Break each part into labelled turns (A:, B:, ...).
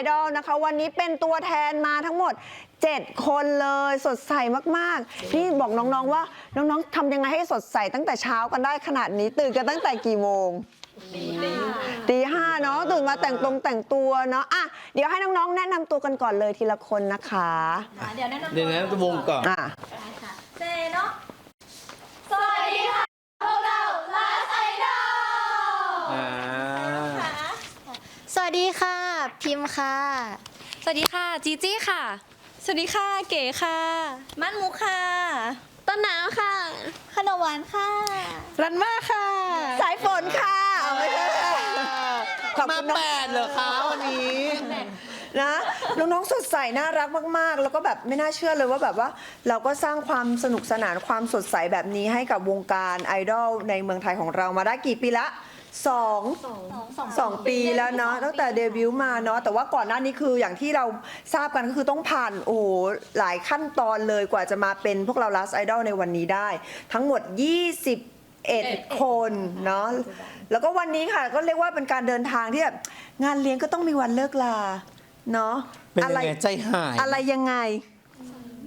A: Idol นะคะ วันนี้เป็นตัวแทนมาทั้งหมด 7 คนเลยสดใสมากๆ นี่บอกน้องๆว่าน้องๆทำยังไงให้สดใสตั้งแต่เช้ากันได้ขนาดนี้ตื่นกันตั้งแต่กี่โมงตีห้าเนาะตื่นมาแต่งตรงแต่งตัวเนาะอะเดี๋ยวให้น้องๆ แนะนำตัวกันก่อนเลยทีละคนนะคะ
B: เดี๋ยวแนะนำ
C: เดี๋ยวนะวงก่อน
A: อะ
B: เซเนาะสวัสดีค่ะ พวกเราลาไอดอล
C: อ่า
D: สวัสดีค่ะ พิมพ์ ค่ะ
E: สวัสดีค่ะ จีจี้ค่ะ สวัสดีค่ะ เก๋ค่ะ
B: มั่นมุกค่ะ
D: ต้นน้ำค่ะ
B: ขนมหวานค่ะ
E: รันมาค่ะ
A: สายฝนค่ะเอาไม่ใช่ขอบ
C: มา
A: คุณน้อง
C: แปดเหรอคะวันนี้
A: นะน้องๆสดใสน่ารักมากๆ แล้วก็แบบไม่น่าเชื่อเลยว่าแบบว่าเราก็สร้างความสนุกสนานความสดใสแบบนี้ให้กับวงการไอดอลในเมืองไทยของเรามาได้กี่ปีละ สองสองปีแล้วเนาะตั้งแต่เดบิวต์มาเนาะแต่ว่าก่อนหน้านี้คืออย่างที่เราทราบกันก็คือต้องผ่านโอ้โหหลายขั้นตอนเลยกว่าจะมาเป็นพวกเรา Last Idol ในวันนี้ได้ ทั้งหมด 21 คนเนาะแล้วก็วันนี้ค่ะก็เรียกว่าเป็นการเดินทางที่แบบงานเลี้ยงก็ต้องมีวันเลิกลาเนาะ
C: เป็นยังไงใจหาย
A: อะไรยังไง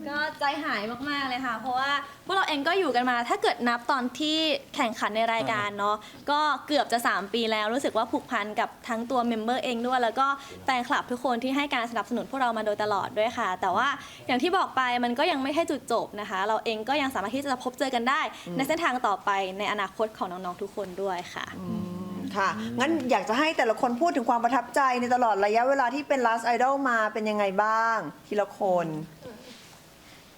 B: ก็ใจหายมากๆเลยค่ะ เพราะว่าพวกเราเองก็อยู่กันมา ถ้าเกิดนับตอนที่แข่งขันในรายการเนาะก็เกือบจะ 3 ปีแล้วรู้สึกว่าผูกพันกับทั้งตัวเมมเบอร์เองด้วย แล้วก็แฟนคลับทุกคนที่ให้การสนับสนุนพวกเรามาโดยตลอดด้วยค่ะ แต่ว่าอย่างที่บอกไปมันก็ยังไม่ให้จุดจบนะคะ เราเองก็ยังสามารถที่จะพบเจอกันได้ ในเส้นทางต่อไปในอนาคตของน้องๆทุกคนด้วยค่ะ
A: ค่ะ งั้นอยากจะให้แต่ละคนพูดถึงความประทับใจในตลอดระยะเวลาที่เป็น Last Idol มาเป็นยังไงบ้าง ทีละคน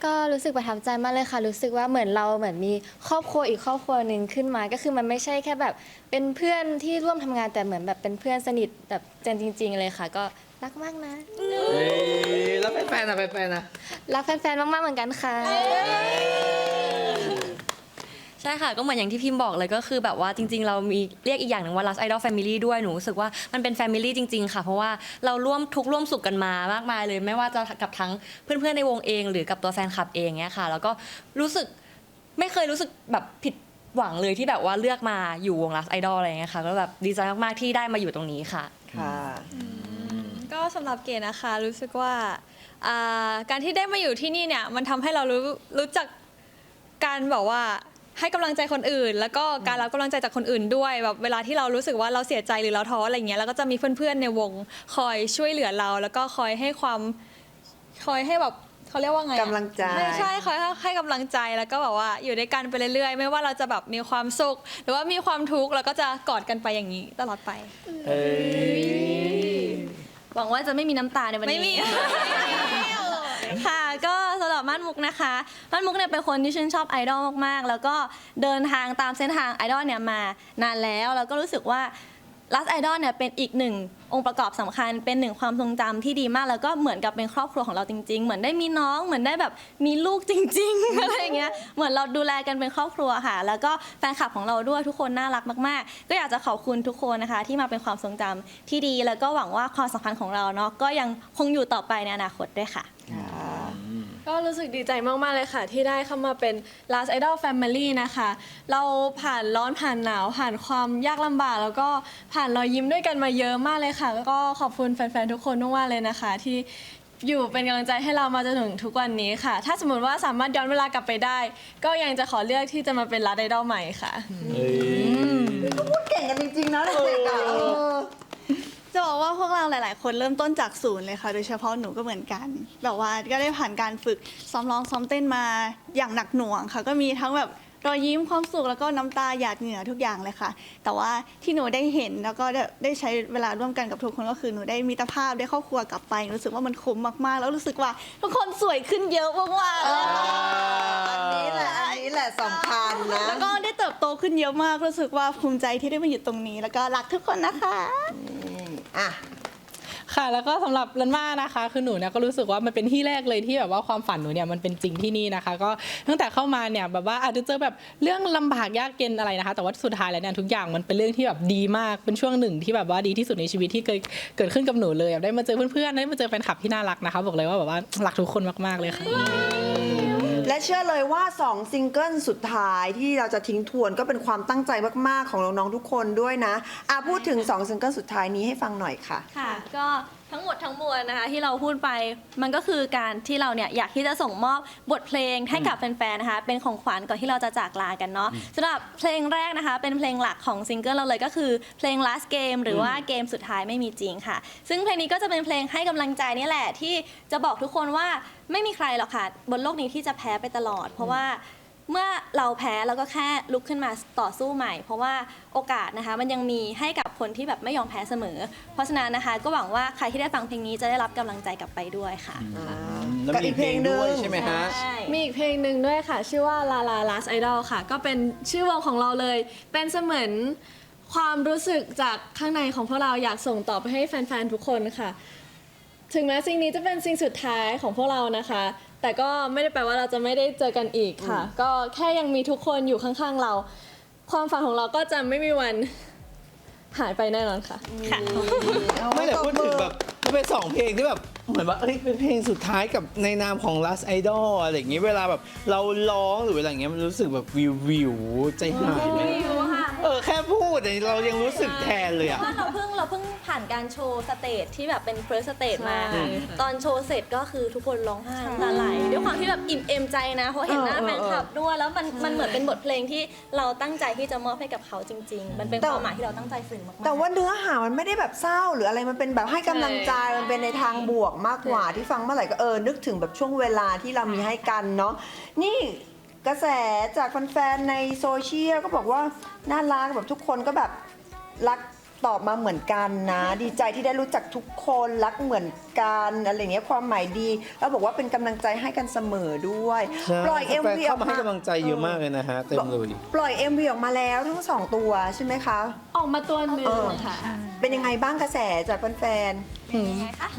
D: ก็รู้สึกประทับใจมากเลยค่ะ รู้สึกว่าเหมือนเราเหมือนมีครอบครัวอีกครอบครัวหนึ่งขึ้นมา ก็คือมันไม่ใช่แค่แบบเป็นเพื่อนที่ร่วมทำงานแต่เหมือนแบบเป็นเพื่อนสนิทแบบเจนจริง ๆ เลยค่ะ ก็รักมากนะ
C: เอ้ยแล้วแฟนๆนะแฟนๆนะ
D: รักแฟนๆมากๆเหมือนกันค่ะ
E: ใช่ค่ะ ก็เหมือนอย่างที่พิมพ์บอกเลยก็คือแบบว่าจริง ๆ เรามีเรียกอีกอย่างหนึ่งว่า Last Idol Family ด้วยหนูรู้สึกว่ามันเป็น Family จริง ๆ ค่ะ เพราะว่าเราร่วมทุกข์ร่วมสุขกันมามากมายเลย ไม่ว่าจะกับทั้งเพื่อนๆในวงเอง หรือกับตัวแฟนคลับเองเนี้ยค่ะ แล้วก็รู้สึกไม่เคยรู้สึกแบบผิดหวังเลยที่แบบว่าเลือกมาอยู่วง Last Idol อะไรเงี้ยค่ะ ก็แบบดีใจมากๆที่ได้มาอยู่ตรงนี้ค่ะ
A: ค่ะ
F: ก็สำหรับเกดนะคะรู้สึกว่าอ่าการที่ได้มาอยู่ที่นี่เนี่ยมันทำให้เรารู้รู้จักการแบบว่า ให้กำลังใจคนอื่น แล้วก็การรับกำลังใจจากคนอื่นด้วยแบบเวลาที่เรารู้สึกว่าเราเสียใจหรือเราท้ออะไรเงี้ยแล้วก็จะมีเพื่อนๆในวงคอยช่วยเหลือเรา แล้วก็คอยให้ความคอยให้แบบเขาเรียกว่าไงอะ
A: กำลังใจ
F: ไม่ใช่คอยให้ให้กำลังใจแล้วก็แบบว่าอยู่ด้วยกันไปเรื่อยๆ ไม่ว่าเราจะแบบมีความสุข หรือว่ามีความทุกข์เราก็จะกอดกันไปอย่างนี้ตลอดไป
C: เอ้ย
B: หวังว่าจะไม่มีน้ำตาในวันนี้
F: ไม่มี
B: ค่ะก็สำหรั บม่านมุกนะคะม่านมุกเนี่ยเป็นคนที่ชื่นชอบไอดอลมากๆ แล้วก็เดินทางตามเส้นทางไอดอลเนี่ยมานานแล้ว แล้วก็รู้สึกว่า Last Idol เนี่ยเป็นอีกหนึ่งองค์ประกอบสำคัญ เป็นหนึ่งความทรงจำที่ดีมาก แล้วก็เหมือนกับเป็นครอบครัวของเราจริง ๆ เหมือนได้มีน้อง เหมือนได้แบบมีลูกจริงๆอะไรเงี้ย เหมือนเราดูแลกันเป็นครอบครัวค่ะ แล้วก็แฟนคลับของเราด้วยทุกคนน่ารักมาก ๆ ก็อยากจะขอบคุณทุกคนนะคะ ที่มาเป็นความทรงจำที่ดี แล้วก็หวังว่าความสัมพันธ์ของเราเนาะก็ยังคงอยู่ต่อไปในอนาคตด้วยค่ะ
F: ก็รู้สึกดีใจมาก ๆ เลยค่ะ ที่ได้เข้ามาเป็น Last Idol Family นะคะ เราผ่านร้อนผ่านหนาวผ่านความยากลำบาก แล้วก็ผ่านรอยยิ้มด้วยกันมาเยอะมากเลยค่ะ แล้วก็ขอบคุณแฟน ๆ ทุกคนมากๆเลยนะคะ ที่อยู่เป็นกำลังใจให้เรามาจนถึงทุกวันนี้ค่ะ ถ้าสมมติว่าสามารถย้อนเวลากลับไปได้ ก็ยังจะขอเลือกที่จะมาเป็น Last Idol ใหม่ค่ะ
C: เอ้ย
A: พูดเก่งกันจริงๆนะเด็กๆอะเออ
G: จะบอกว่าพวกเราหลาย ๆ คนเริ่มต้นจากศูนย์เลยค่ะ โดยเฉพาะหนูก็เหมือนกัน แบบว่าก็ได้ผ่านการฝึกซ้อมร้องซ้อมเต้นมาอย่างหนักหน่วงค่ะ ก็มีทั้งแบบรอยยิ้มความสุขแล้วก็น้ำตาหยาดเหงื่อทุกอย่างเลยค่ะ แต่ว่าที่หนูได้เห็นแล้วก็ได้ได้ใช้เวลาร่วมกันกับทุกคนก็คือหนูได้มิตรภาพได้ครอบครัวกลับไปรู้สึกว่ามันคุ้มมาก ๆ แล้วรู้สึกว่าทุกคนสวยขึ้นเยอะมากๆเลย
A: อันนี้แหละอันนี้แหละสำคัญนะ
G: แล้วก็ได้เติบโตขึ้นเยอะมากรู้สึกว่าภูมิใจที่ได้มาอยู่ตรงนี้ แล้วก็รักทุกคนนะคะ
A: อะ
H: ค่ะ แล้วก็สำหรับรันมานะคะ คือหนูเนี่ยก็รู้สึกว่ามันเป็นที่แรกเลยที่แบบว่าความฝันหนูเนี่ยมันเป็นจริงที่นี่นะคะ ก็ตั้งแต่เข้ามาเนี่ยแบบว่าอาจจะเจอแบบเรื่องลำบากยากเย็นอะไรนะคะ แต่ว่าสุดท้ายแล้วเนี่ยทุกอย่างมันเป็นเรื่องที่แบบดีมากเป็นช่วงหนึ่งที่แบบว่าดีที่สุดในชีวิตที่เคยเกิดขึ้นกับหนูเลยแบบได้มาเจอเพื่อนๆได้มาเจอแฟนคลับที่น่ารักนะคะ บอกเลยว่าแบบว่ารักทุกคนมากๆเลยค่ะ
A: และเชื่อเลยว่า 2 ซิงเกิลสุดท้ายที่เราจะทิ้งทวนก็เป็นความตั้งใจมาก ๆ ของน้อง ๆ ทุกคนด้วยนะอะพูดถึง 2 ซิงเกิลสุดท้ายนี้ให้ฟังหน่อยค่ะ
B: ค่ะ ก็ ทั้งหมดทั้งมวลนะคะที่เราพูดไปมันก็คือการที่เราเนี่ยอยากที่จะส่งมอบบทเพลงให้กับแฟนๆนะคะเป็นของขวัญก่อนที่เราจะจากลากันเนาะสำหรับเพลงแรกนะคะเป็นเพลงหลักของซิงเกิลเราเลยก็คือเพลง last game หรือว่าเกมสุดท้ายไม่มีจริงค่ะ ซึ่งเพลงนี้ก็จะเป็นเพลงให้กำลังใจนี่แหละที่จะบอกทุกคนว่าไม่มีใครหรอกค่ะบนโลกนี้ที่จะแพ้ไปตลอด เพราะว่า เมื่อเราแพ้เราก็แค่ลุกขึ้นมาต่อสู้ใหม่ เพราะว่าโอกาสนะคะมันยังมีให้กับคนที่แบบไม่ยอมแพ้เสมอ เพราะฉะนั้นนะคะ ก็หวังว่าใครที่ได้ฟังเพลงนี้จะได้รับกำลังใจกลับไปด้วยค่ะ
C: แล้วมีเพลงด้วยใช่ไหมฮะ
F: มีอีกเพลงหนึ่งด้วยค่ะ ชื่อว่า La La Last Idol ค่ะ ก็เป็นชื่อวงของเราเลย เป็นเสมือนความรู้สึกจากข้างในของพวกเราอยากส่งต่อไปให้แฟนๆ ทุกคนค่ะ ถึงแม้สิ่งนี้จะเป็นสิ่งสุดท้ายของพวกเรานะคะ แต่ก็ไม่ได้แปลว่าเราจะไม่ได้เจอกันอีกค่ะ ก็แค่ยังมีทุกคนอยู่ข้างๆเรา ความฝันของเราก็จะไม่มีวันหายไปแน่นอนค่ะ
B: ค่ะ
C: ไม่แต่พูดถึงแบบมันเป็นสองเพลงที่แบบเหมือนว่าเอ้ยเป็นเพลงสุดท้ายกับในนามของ Last Idol อะไรอย่างงี้เวลาแบบเราร้องหรืออะไรอย่างเงี้ยมันรู้สึกแบบวิววิวใจหายไหม เออแค่พูดเนี่ยเรายังรู้สึกแทนเลยอะ
B: เพราะว่าเราเพิ่งเราเพิ่งผ่านการโชว์สเตจที่แบบเป็น first stage มา
F: ใช่
B: ตอนโชว์เสร็จก็คือทุกคนร้องไห้น้ำตาไหลด้วยความที่แบบอิ่มเอมใจนะ เพราะเห็นหน้า
A: เออ
B: แฟ
A: เออน
B: คลับด้วยแล้วมันมันเหมือนเป็นบทเพลงที่เราตั้งใจที่จะมอบให้กับเขาจริง ๆ มันเป็น
A: แต่
B: ความหมายที่เราตั้งใจสื่อมากๆ
A: แต่ว่าเนื้อหามันไม่ได้แบบเศร้า หรืออะไรมันเป็นแบบให้กำลังใจมันเป็นในทางบวกมากกว่าที่ฟังเมื่อไหร่ก็เออนึกถึงแบบช่วงเวลาที่เรามีให้กันเนาะนี่ กระแสจากแฟนๆในโซเชียลก็บอกว่าน่ารักแบบทุกคนก็แบบรักตอบมาเหมือนกันนะ ดีใจที่ได้รู้จักทุกคนรักเหมือน กันอะไรเงี้ยความหมายดีแล้วบอกว่าเป็นกำลังใจให้กันเสมอด้วยปล่อย
C: แฟน
A: MV อ
C: เข้า
A: อก
C: มา
A: มา
C: ให้กำลังใจเยอะมากเลยนะฮะเต็มเลย
A: ปล่อย MV ออกมาแล้วทั้งสองตัวใช่ไหมคะ
F: ออกมาตัวหนึ่งค่ะ
A: เป็นยังไงบ้างกระแสจากแฟน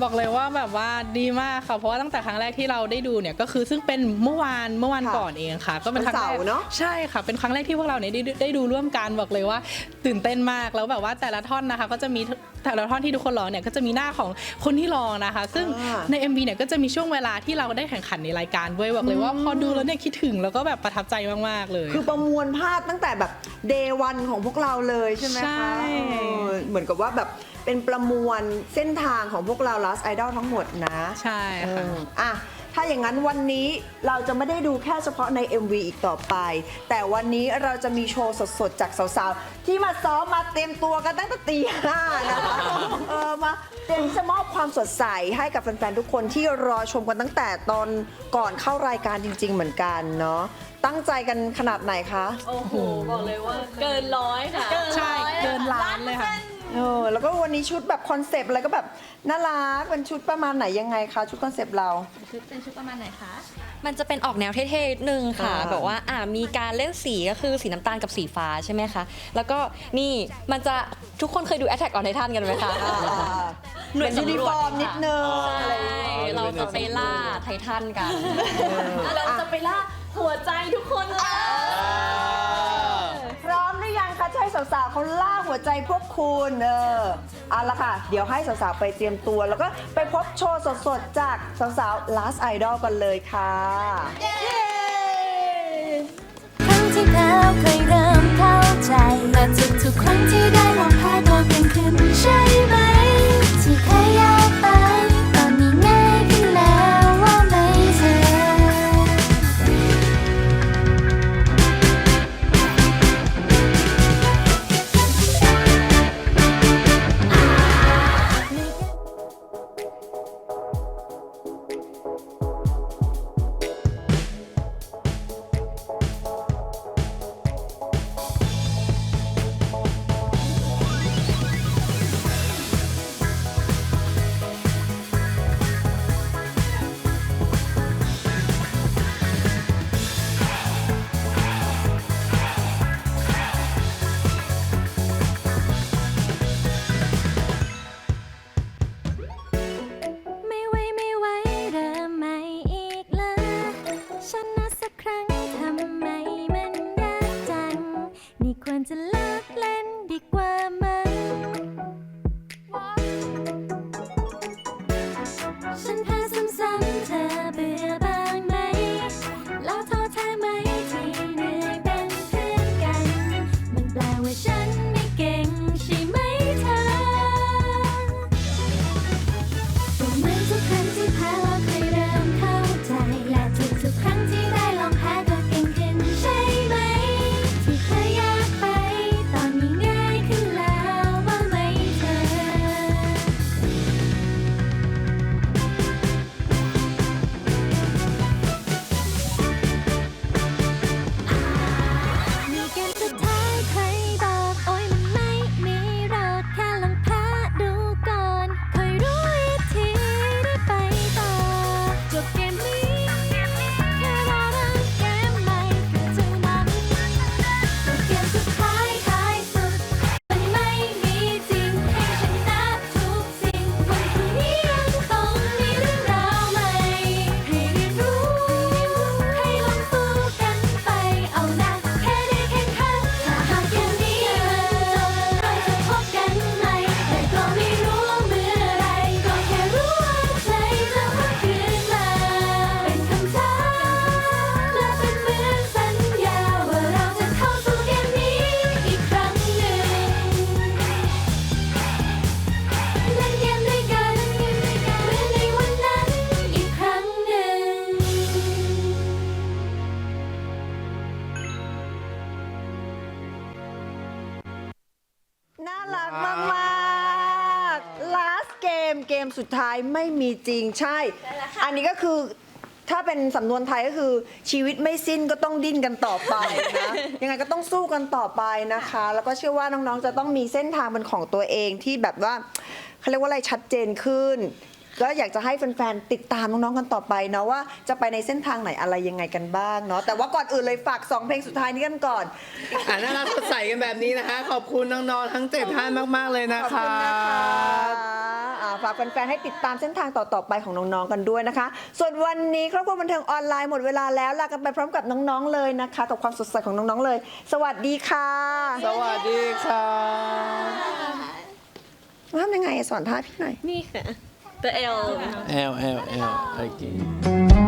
H: บอกเลยว่าแบบว่าดีมากค่ะเพราะว่าตั้งแต่ครั้งแรกที่เราได้ดูเนี่ยก็คือซึ่งเป็นเมื่อวานเมื่อวาน
A: ค่ะ
H: ก่อนเองค่ะ ก็เป็นครั้ง
A: วัน
H: แร
A: เสากร์เนอะ
H: ใช่ค่ะ เป็นครั้งแรกที่พวกเราเนี่ยได้ได้ได้ดูร่วมกันบอกเลยว่า ตื่นเต้นมากแล้วแบบว่าแต่ละท่อนนะคะ ก็จะมี แต่ละท่อนที่ทุกคนร้องเนี่ยก็จะมีหน้าของคนที่ร้องนะคะ ซึ่ง
A: อ่า
H: ใน MV เนี่ยก็จะมีช่วงเวลาที่เราได้แข่งขันในรายการด้วยบอกเลยว่าพอดูแล้วเนี่ยคิดถึงแล้วก็แบบประทับใจมาก ๆ เลย
A: ๆคือประมวลภาพตั้งแต่แบบเดวันของพวกเราเลยใช่ไหม
H: ใช่
A: คะเออเหมือนกับว่าแบบเป็นประมวลเส้นทางของพวกเรา Last Idol ทั้งหมดนะ
H: ใช่ค่ะ
A: เอออะ ถ้าอย่างนั้นวันนี้เราจะไม่ได้ดูแค่เฉพาะใน MV อีกต่อไป แต่วันนี้เราจะมีโชว์สดๆ จากสาวๆ ที่มาซ้อมมาเตรียมตัวกันตั้งแต่ตีห้านะคะเออมาเตรียมที่จะมอบความสดใสให้กับแฟนๆ ทุกคนที่รอชมกันตั้งแต่ตอนก่อนเข้ารายการจริง ๆ เหมือนกันเนาะตั้งใจกันขนาดไหนคะ
F: โอ้โห บอกเลยว่าเกินร้อยค่ะ
H: ใช่ เกินล้านเลยค่ะ
A: เออแล้วก็วันนี้ชุดแบบคอนเซปต์อะไรก็แบบน่ารักเป็นชุดประมาณไหนยังไงคะชุดคอนเซปต์เรา
B: ชุดเป็นชุดประมาณไหนคะ
E: มันจะเป็นออกแนวเท่ๆนิดนึงค่ะ
A: อ่า
E: แบบว่าอ่ามีการเล่นสีก็คือสีน้ำตาลกับสีฟ้าใช่ไหมคะ แล้วก็นี่มันจะทุกคนเคยดู Attack on Titan กันไหมคะหน่วย
A: เป็นยูนิ
E: สำรวจ
A: ฟอร์มนิดนึง
E: ใช่
A: อะไรอย่างเงี้ย
E: เราจะไปล่าไททันกัน
F: เราจะไปล่าหัวใจทุกคนเลย
A: สาวๆเขาล่าหัวใจพวกคุณเออเอาละค่ะ เดี๋ยวให้สาวๆไปเตรียมตัว แล้วก็ไปพบโชว์สดๆ จากสาวๆ Last Idol กันเลยค่ะ
I: ครั้งที่แล้วเคยเริ่มเข้าใจและทุกๆครั้งที่ได้ลองแพ้ก็เก่งขึ้นใช่ไหม ที่เคยยากไป มากมากาส์เก
A: มเกมสุดท้ายไม่มีจริงใช่อันนี้ก็คือถ้าเป็นสำนวนไทยก็คือชีวิตไม่สิ้นก็ต้องดิ้นกันต่อไปนะ ยังไงก็ต้องสู้กันต่อไปนะคะ แล้วก็เชื่อว่าน้องๆจะต้องมีเส้นทางเป็นของตัวเองที่แบบว่าเขาเรียกว่าอะไรชัดเจนขึ้น ก็อยากจะให้แฟนๆติดตามน้องๆกันต่อไปเนาะว่าจะไปในเส้นทางไหนอะไรยังไงกันบ้างเนาะแต่ว่าก่อนอื่นเลยฝากสองเพลงสุดท้ายนี้กันก่อน
C: อ่าน่ารักสดใสกันแบบนี้นะคะ ขอบคุณน้องๆทั้งเจ็ดท่านมาก ๆ เลยนะ
A: ขอบ
C: คะ
A: คุณนะคะอ่าฝากแฟนๆ ให้ติดตามเส้นทางต่อๆ ไปของน้องๆ กันด้วยนะคะ ส่วนวันนี้ครอบครัวบันเทิงออนไลน์หมดเวลาแล้วลากันไปพร้อมกับน้องๆ เลยนะคะ กับความสดใสของน้องๆ เลย สวัสดีค่ะ
C: สวัสดีค่ะ
A: ทำยังไงอะสอนท่าพี่หน่อย
F: นี่ค่ะ ตัวเอล
C: L L L โอเค